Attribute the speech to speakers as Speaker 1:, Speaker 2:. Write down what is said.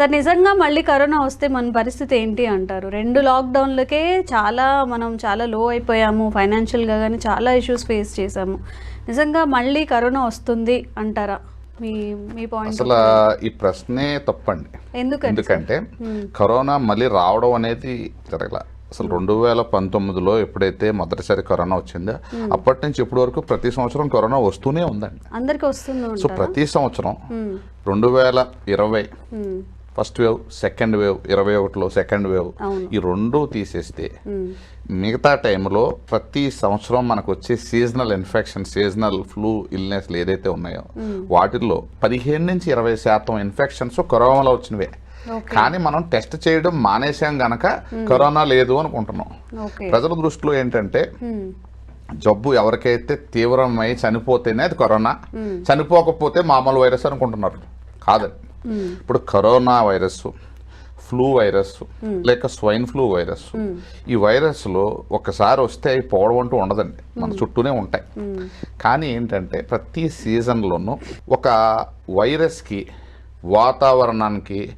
Speaker 1: Sir నిజంగా మళ్ళీ corona వస్తే మన పరిస్థితి ఏంటి అంటారు? రెండు లాక్డౌన్లకే చాలా మనం చాలా లో అయిపోయాము ఫైనాన్షియల్గా కానీ చాలా ఇష్యూస్ ఫేస్ చేసాము నిజంగా మళ్ళీ కరోనా వస్తుంది అంటారా? మీ మీ పాయింట్
Speaker 2: అసలు ఈ ప్రశ్నే తప్పండి.
Speaker 1: ఎందుకండి
Speaker 2: ఎందుకంటే కరోనా మళ్ళీ రావడం అనేది జరగల. అసలు రెండు వేల పంతొమ్మిదిలో ఎప్పుడైతే మొదటిసారి కరోనా వచ్చిందో అప్పటి నుంచి ఇప్పటి వరకు ప్రతి సంవత్సరం కరోనా వస్తూనే ఉందండి.
Speaker 1: అందరికి వస్తుంది
Speaker 2: సో ప్రతి సంవత్సరం. రెండు వేల ఇరవై. ఫస్ట్ వేవ్ సెకండ్ వేవ్ ఇరవై ఒకటిలో సెకండ్ వేవ్. ఈ రెండు తీసేస్తే. మిగతా టైంలో ప్రతి సంవత్సరం మనకు వచ్చే సీజనల్ ఇన్ఫెక్షన్ సీజనల్ ఫ్లూ ఇల్నెస్లు ఏదైతే ఉన్నాయో వాటిల్లో పదిహేను నుంచి ఇరవై శాతం ఇన్ఫెక్షన్స్ కరోనాలో వచ్చినవే. కానీ మనం టెస్ట్ చేయడం మానేసాం గనక కరోనా లేదు అనుకుంటున్నాం. ప్రజల దృష్టిలో ఏంటంటే. జబ్బు ఎవరికైతే తీవ్రమై చనిపోతేనే అది కరోనా చనిపోకపోతే మామూలు వైరస్ అనుకుంటున్నారు. కాదండి. ఇప్పుడు కరోనా వైరస్ ఫ్లూ వైరస్ లేక స్వైన్ ఫ్లూ వైరస్ ఈ వైరస్లో ఒకసారి వస్తే అవి పోవడం అంటూ ఉండదండి. మన చుట్టూనే ఉంటాయి. కానీ ఏంటంటే ప్రతి సీజన్లోనూ ఒక వైరస్కి వాతావరణానికి